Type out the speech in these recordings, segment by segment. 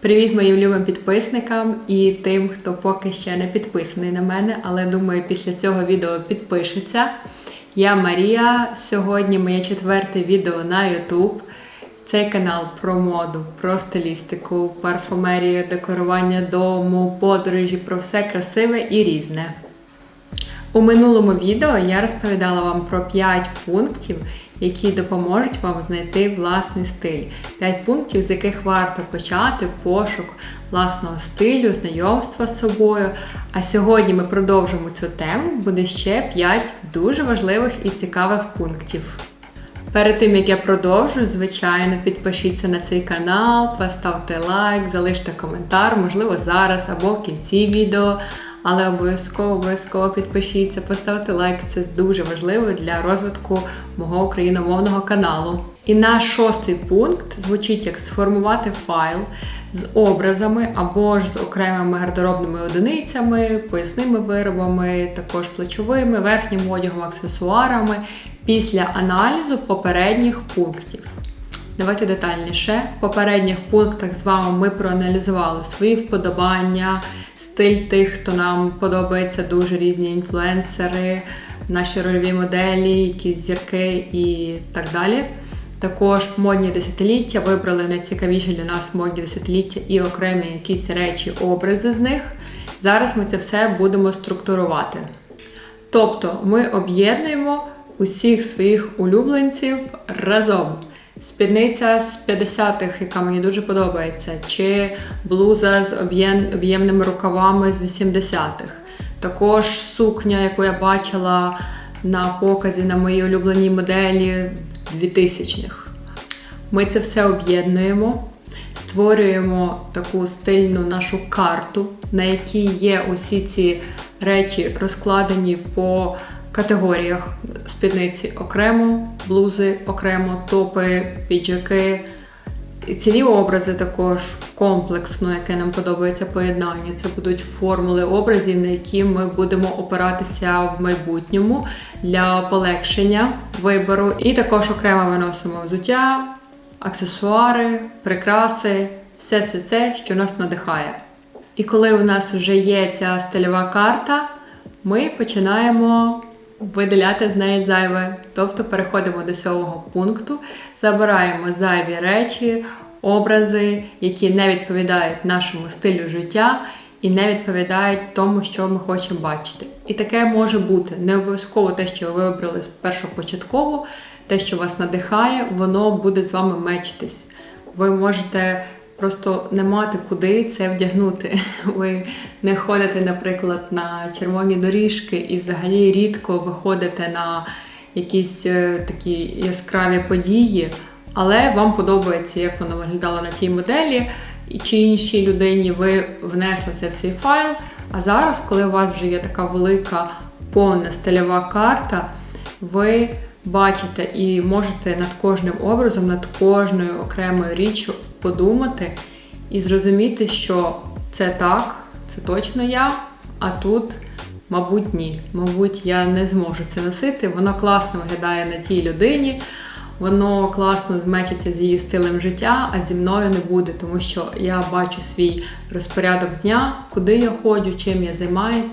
Привіт моїм любим підписникам і тим, хто поки ще не підписаний на мене, але думаю, після цього відео підпишеться. Я Марія. Сьогодні моє четверте відео на YouTube. Цей канал про моду, про стилістику, парфумерію, декорування дому, подорожі, про все красиве і різне. У минулому відео я розповідала вам про 5 пунктів, які допоможуть вам знайти власний стиль. 5 пунктів, з яких варто почати пошук власного стилю, знайомства з собою. А сьогодні ми продовжимо цю тему, буде ще 5 дуже важливих і цікавих пунктів. Перед тим як я продовжу, звичайно, підпишіться на цей канал, поставте лайк, залиште коментар, можливо, зараз або в кінці відео. Але обов'язково обов'язково підпишіться, поставте лайк, це дуже важливо для розвитку мого україномовного каналу. І наш шостий пункт звучить як сформувати файл з образами або ж з окремими гардеробними одиницями, поясними виробами, також плечовими, верхнім одягом, аксесуарами після аналізу попередніх пунктів. Давайте детальніше. В попередніх пунктах з вами ми проаналізували свої вподобання, стиль тих, хто нам подобається, дуже різні інфлюенсери, наші рольові моделі, якісь зірки і так далі. Також модні десятиліття вибрали найцікавіші для нас модні десятиліття і окремі якісь речі, образи з них. Зараз ми це все будемо структурувати. Тобто ми об'єднуємо усіх своїх улюбленців разом. Спідниця з 50-х, яка мені дуже подобається, чи блуза з об'єм- об'ємними рукавами з 80-х. Також сукня, яку я бачила на показі на моїй улюбленій моделі в 2000-х. Ми це все об'єднуємо, створюємо таку стильну нашу карту, на якій є усі ці речі розкладені по категоріях спідниці окремо, блузи окремо, топи, піджаки. І цілі образи також комплексно, яке нам подобається поєднання. Це будуть формули образів, на які ми будемо опиратися в майбутньому для полегшення вибору. І також окремо виносимо взуття, аксесуари, прикраси, все все це, що нас надихає. І коли у нас вже є ця стильова карта, ми починаємо видаляти з неї зайве. Тобто переходимо до сьомого пункту, забираємо зайві речі, образи, які не відповідають нашому стилю життя і не відповідають тому, що ми хочемо бачити. І таке може бути. Не обов'язково те, що ви вибрали першопочатково, те, що вас надихає, воно буде з вами мечитись. Ви можете просто не мати куди це вдягнути. Ви не ходите, наприклад, на червоні доріжки і взагалі рідко виходите на якісь е, такі яскраві події, але вам подобається, як воно виглядало на тій моделі, і чи іншій людині ви внесли це в свій файл. А зараз, коли у вас вже є така велика повна стильова карта, ви бачите і можете над кожним образом, над кожною окремою річчю подумати і зрозуміти, що це так, це точно я, а тут, мабуть, ні. Мабуть, я не зможу це носити. Воно класно виглядає на тій людині, воно класно змечиться з її стилем життя, а зі мною не буде, тому що я бачу свій розпорядок дня, куди я ходжу, чим я займаюсь.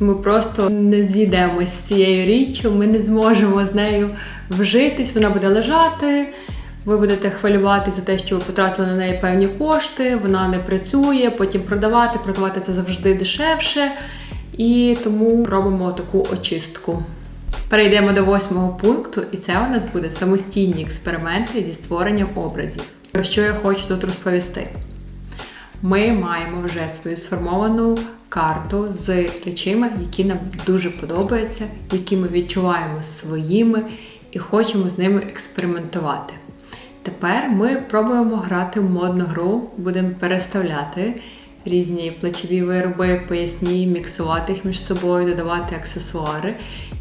Ми просто не зійдемось з цією річчю, ми не зможемо з нею вжитись, вона буде лежати. Ви будете хвилювати за те, що ви потратили на неї певні кошти, вона не працює, потім продавати, продавати це завжди дешевше. І тому робимо таку очистку. Перейдемо до восьмого пункту, і це у нас буде самостійні експерименти зі створенням образів. Про що я хочу тут розповісти? Ми маємо вже свою сформовану карту з речами, які нам дуже подобаються, які ми відчуваємо своїми і хочемо з ними експериментувати. Тепер ми пробуємо грати в модну гру, будемо переставляти різні плечові вироби, поясні, міксувати їх між собою, додавати аксесуари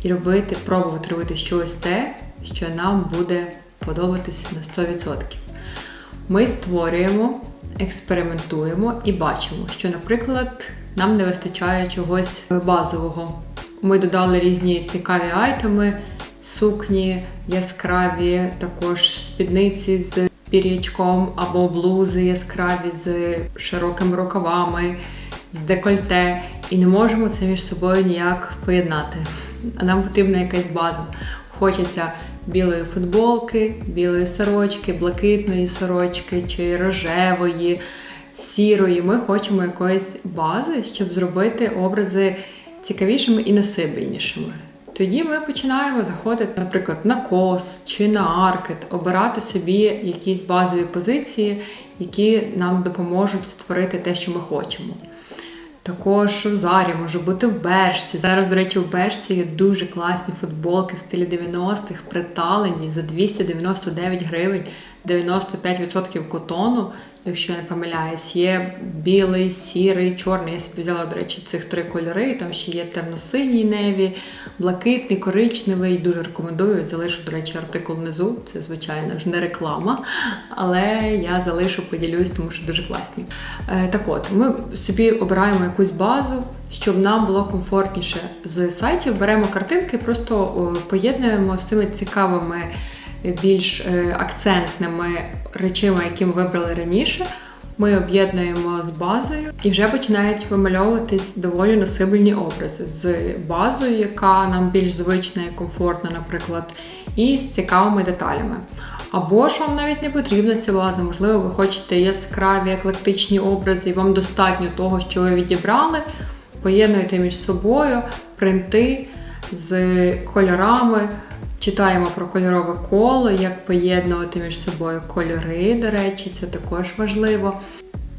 і робити, пробувати робити щось те, що нам буде подобатися на 100%. Ми створюємо, експериментуємо і бачимо, що, наприклад, нам не вистачає чогось базового. Ми додали різні цікаві айтеми, сукні, яскраві, також спідниці з пір'ячком або блузи яскраві з широкими рукавами, з декольте, і не можемо це між собою ніяк поєднати. А нам потрібна якась база. Хочеться білої футболки, білої сорочки, блакитної сорочки чи рожевої, сірої. Ми хочемо якоїсь бази, щоб зробити образи цікавішими і насибельнішими. Тоді ми починаємо заходити, наприклад, на кос чи на аркет, обирати собі якісь базові позиції, які нам допоможуть створити те, що ми хочемо. Також в Зарі може бути в Бершці. Зараз, до речі, в Бершці є дуже класні футболки в стилі 90-х, приталені за 299 гривень, 95% котону, якщо я не помиляюсь. Є білий, сірий, чорний. Я собі взяла, до речі, цих три кольори. Там ще є темно-синій неві, блакитний, коричневий. Дуже рекомендую. Залишу, до речі, артикул внизу. Це, звичайно ж, не реклама. Але я залишу, поділюсь, тому що дуже класні. Е, так от, ми собі обираємо якусь базу, щоб нам було комфортніше з сайтів. Беремо картинки, просто поєднуємо з цими цікавими більш е, акцентними речами, які ми вибрали раніше. Ми об'єднуємо з базою і вже починають вимальовуватись доволі носибельні образи з базою, яка нам більш звична і комфортна, наприклад, і з цікавими деталями. Або ж вам навіть не потрібна ця база, можливо, ви хочете яскраві, еклектичні образи, і вам достатньо того, що ви відібрали, поєднуєте між собою принти з кольорами. Читаємо про кольорове коло, як поєднувати між собою кольори, до речі, це також важливо.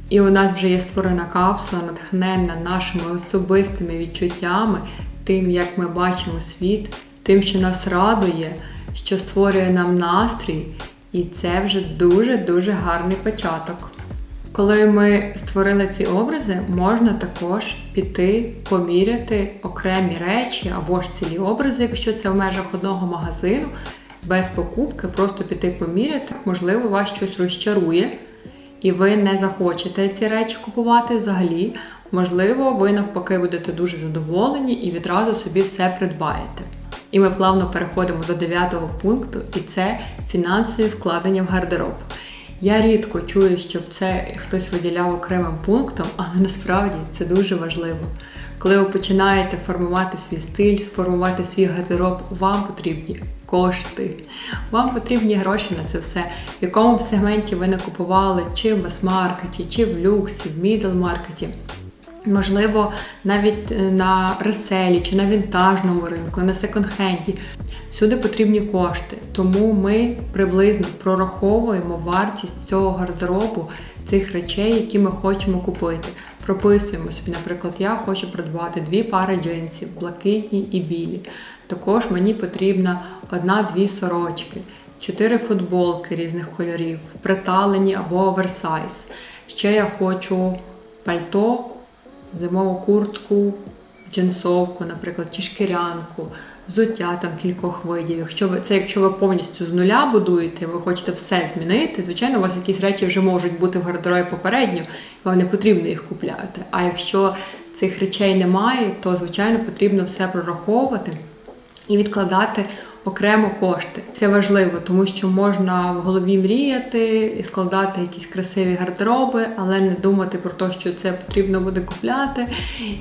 І у нас вже є створена капсула, натхненна нашими особистими відчуттями, тим, як ми бачимо світ, тим, що нас радує, що створює нам настрій. І це вже дуже-дуже гарний початок. Коли ми створили ці образи, можна також піти поміряти окремі речі або ж цілі образи, якщо це в межах одного магазину, без покупки, просто піти поміряти. Можливо, вас щось розчарує, і ви не захочете ці речі купувати взагалі. Можливо, ви навпаки будете дуже задоволені і відразу собі все придбаєте. І ми плавно переходимо до дев'ятого пункту, і це фінансові вкладення в гардероб. Я рідко чую, щоб це хтось виділяв окремим пунктом, але насправді це дуже важливо. Коли ви починаєте формувати свій стиль, формувати свій гардероб, вам потрібні кошти, вам потрібні гроші на це все. В якому б сегменті ви не купували, чи в мас-маркеті, чи в люксі, в мідл-маркеті. Можливо, навіть е, на реселі чи на вінтажному ринку, на секонд-хенді. Всюди потрібні кошти, тому ми приблизно прораховуємо вартість цього гардеробу, цих речей, які ми хочемо купити. Прописуємо собі, наприклад, я хочу придбати дві пари джинсів, блакитні і білі. Також мені потрібна одна-дві сорочки, чотири футболки різних кольорів, приталені або оверсайз. Ще я хочу пальто, зимову куртку, джинсовку, наприклад, чи шкірянку взуття там кількох видів. Якщо ви це, якщо ви повністю з нуля будуєте, ви хочете все змінити, звичайно, у вас якісь речі вже можуть бути в гардеробі попередньо, вам не потрібно їх купляти. А якщо цих речей немає, то звичайно потрібно все прораховувати і відкладати окремо кошти. Це важливо, тому що можна в голові мріяти і складати якісь красиві гардероби, але не думати про те, що це потрібно буде купляти,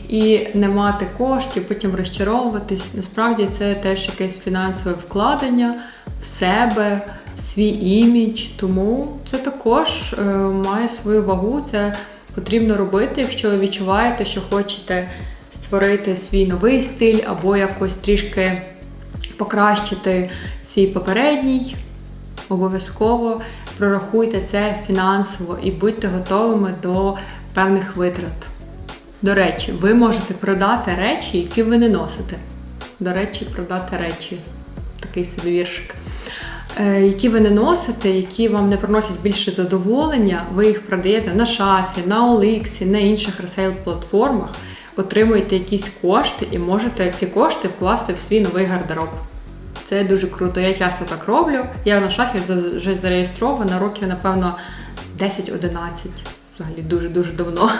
і не мати коштів, потім розчаровуватись. Насправді це теж якесь фінансове вкладення в себе. Свій імідж, тому це також е, має свою вагу. Це потрібно робити, якщо ви відчуваєте, що хочете створити свій новий стиль або якось трішки покращити свій попередній, обов'язково прорахуйте це фінансово і будьте готовими до певних витрат. До речі, ви можете продати речі, які ви не носите. До речі, продати речі. Такий собі віршик. Е, які ви не носите, які вам не приносять більше задоволення, ви їх продаєте на шафі, на Оліксі, на інших ресейл-платформах отримуєте якісь кошти і можете ці кошти вкласти в свій новий гардероб. Це дуже круто. Я часто так роблю. Я на шафі вже зареєстрована років, напевно, 10-11. Взагалі дуже-дуже давно.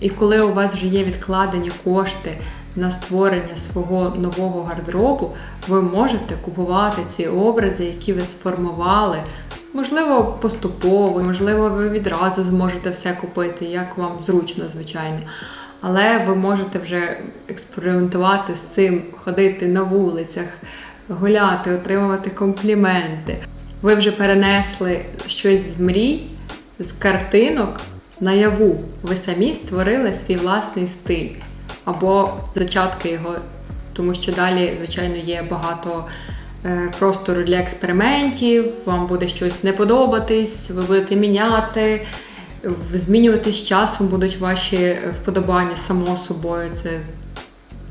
І коли у вас вже є відкладені кошти на створення свого нового гардеробу, ви можете купувати ці образи, які ви сформували Можливо, поступово, можливо, ви відразу зможете все купити, як вам зручно, звичайно. Але ви можете вже експериментувати з цим, ходити на вулицях, гуляти, отримувати компліменти. Ви вже перенесли щось з мрій, з картинок наяву. Ви самі створили свій власний стиль або зачатки його, тому що далі, звичайно, є багато е, простору для експериментів, вам буде щось не подобатись, ви будете міняти. В- Змінюватись з часом будуть ваші е, вподобання само собою. Це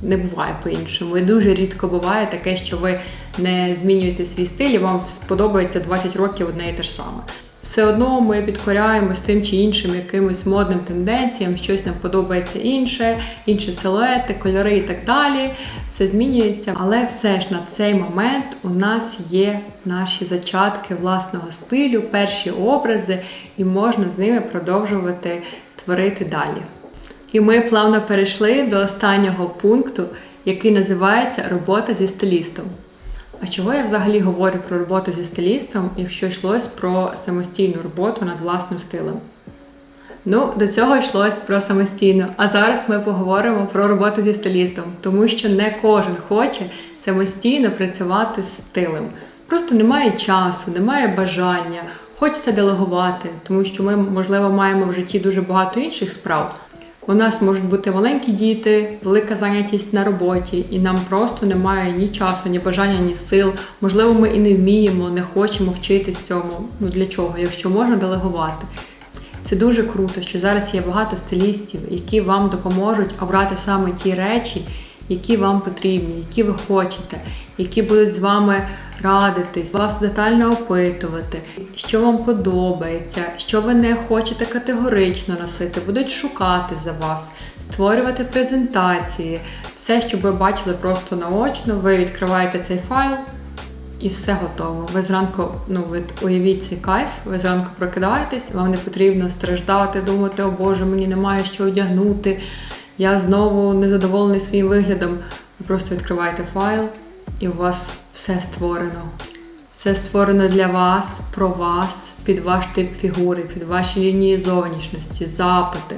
не буває по-іншому. І дуже рідко буває таке, що ви не змінюєте свій стиль, і вам сподобається 20 років одне і те ж саме. Все одно ми підкоряємось тим чи іншим якимось модним тенденціям, щось нам подобається інше, інші силуети, кольори і так далі. Все змінюється. Але все ж на цей момент у нас є наші зачатки власного стилю, перші образи, і можна з ними продовжувати творити далі. І ми плавно перейшли до останнього пункту, який називається робота зі стилістом. А чого я взагалі говорю про роботу зі стилістом, якщо йшлось про самостійну роботу над власним стилем? Ну, до цього йшлось про самостійно. А зараз ми поговоримо про роботу зі стилістом, тому що не кожен хоче самостійно працювати з стилем. Просто немає часу, немає бажання, хочеться делегувати, тому що ми, можливо, маємо в житті дуже багато інших справ. У нас можуть бути маленькі діти, велика зайнятість на роботі, і нам просто немає ні часу, ні бажання, ні сил. Можливо, ми і не вміємо, не хочемо вчитись цьому. Ну для чого, якщо можна делегувати. Це дуже круто, що зараз є багато стилістів, які вам допоможуть обрати саме ті речі, які вам потрібні, які ви хочете, які будуть з вами радитись, вас детально опитувати, що вам подобається, що ви не хочете категорично носити, будуть шукати за вас, створювати презентації, все, що ви бачили просто наочно, ви відкриваєте цей файл. І все готово. Ви зранку, ну ви уявіть цей кайф, ви зранку прокидаєтесь, вам не потрібно страждати, думати, о Боже, мені немає що одягнути. Я знову незадоволений своїм виглядом. Ви просто відкриваєте файл, і у вас все створено. Все створено для вас, про вас, під ваш тип фігури, під ваші лінії зовнішності, запити.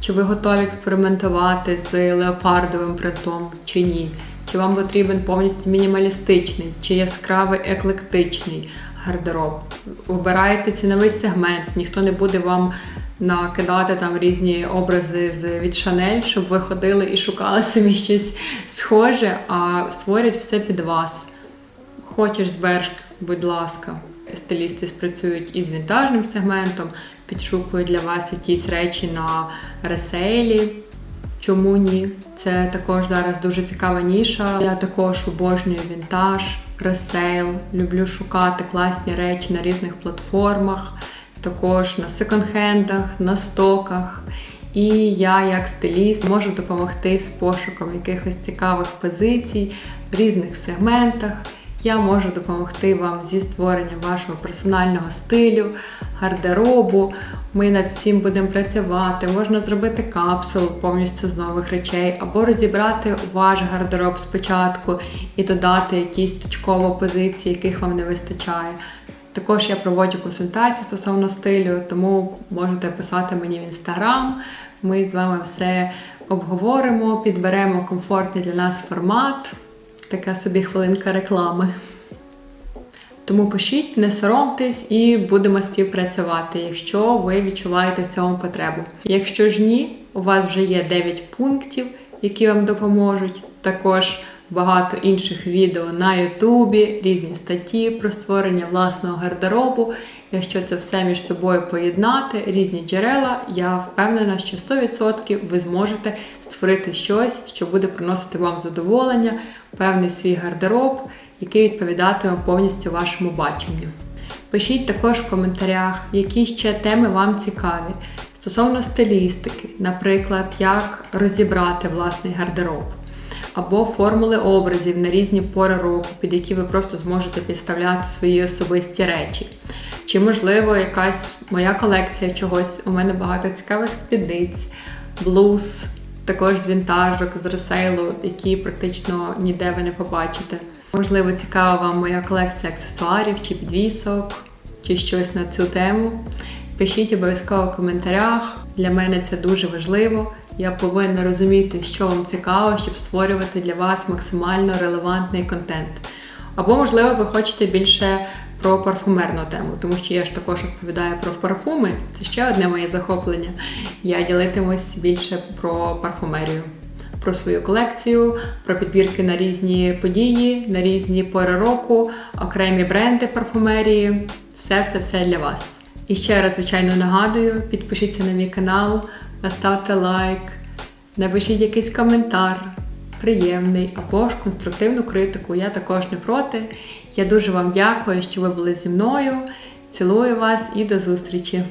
Чи ви готові експериментувати з леопардовим принтом чи ні? Чи вам потрібен повністю мінімалістичний, чи яскравий еклектичний гардероб? Обираєте ціновий сегмент, ніхто не буде вам накидати там різні образи з від Шанель, щоб ви ходили і шукали собі щось схоже, а створять все під вас. Хочеш зберж, будь ласка. Стилісти спрацюють із вінтажним сегментом, підшукують для вас якісь речі на ресейлі. Чому ні? Це також зараз дуже цікава ніша. Я також обожнюю вінтаж, ресейл. Люблю шукати класні речі на різних платформах, також на секонд-хендах, на стоках. І я, як стиліст, можу допомогти з пошуком якихось цікавих позицій в різних сегментах. Я можу допомогти вам зі створенням вашого персонального стилю, гардеробу. Ми над всім будемо працювати. Можна зробити капсулу повністю з нових речей, або розібрати ваш гардероб спочатку і додати якісь точково позиції, яких вам не вистачає. Також я проводжу консультації стосовно стилю, тому можете писати мені в інстаграм. Ми з вами все обговоримо, підберемо комфортний для нас формат. Така собі хвилинка реклами. Тому пишіть, не соромтесь і будемо співпрацювати, якщо ви відчуваєте в цьому потребу. Якщо ж ні, у вас вже є 9 пунктів, які вам допоможуть. Також багато інших відео на Ютубі, різні статті про створення власного гардеробу. Якщо це все між собою поєднати, різні джерела, я впевнена, що 100% ви зможете створити щось, що буде приносити вам задоволення, певний свій гардероб, який відповідатиме повністю вашому баченню. Пишіть також в коментарях, які ще теми вам цікаві. Стосовно стилістики, наприклад, як розібрати власний гардероб, або формули образів на різні пори року, під які ви просто зможете підставляти свої особисті речі. Чи, можливо, якась моя колекція чогось. У мене багато цікавих спідниць, блуз, також з вінтажок, з ресейлу, які практично ніде ви не побачите. Можливо, цікава вам моя колекція аксесуарів чи підвісок. чи щось на цю тему. Пишіть обов'язково в коментарях. Для мене це дуже важливо. Я повинна розуміти, що вам цікаво, щоб створювати для вас максимально релевантний контент. Або, можливо, ви хочете більше про парфумерну тему, тому що я ж також розповідаю про парфуми. Це ще одне моє захоплення. Я ділитимусь більше про парфумерію, про свою колекцію, про підбірки на різні події, на різні пори року, окремі бренди парфумерії. Все, все, все для вас. І ще раз, звичайно, нагадую: підпишіться на мій канал, ставте лайк, напишіть якийсь коментар приємний або ж конструктивну критику. Я також не проти. Я дуже вам дякую, що ви були зі мною. Цілую вас і до зустрічі!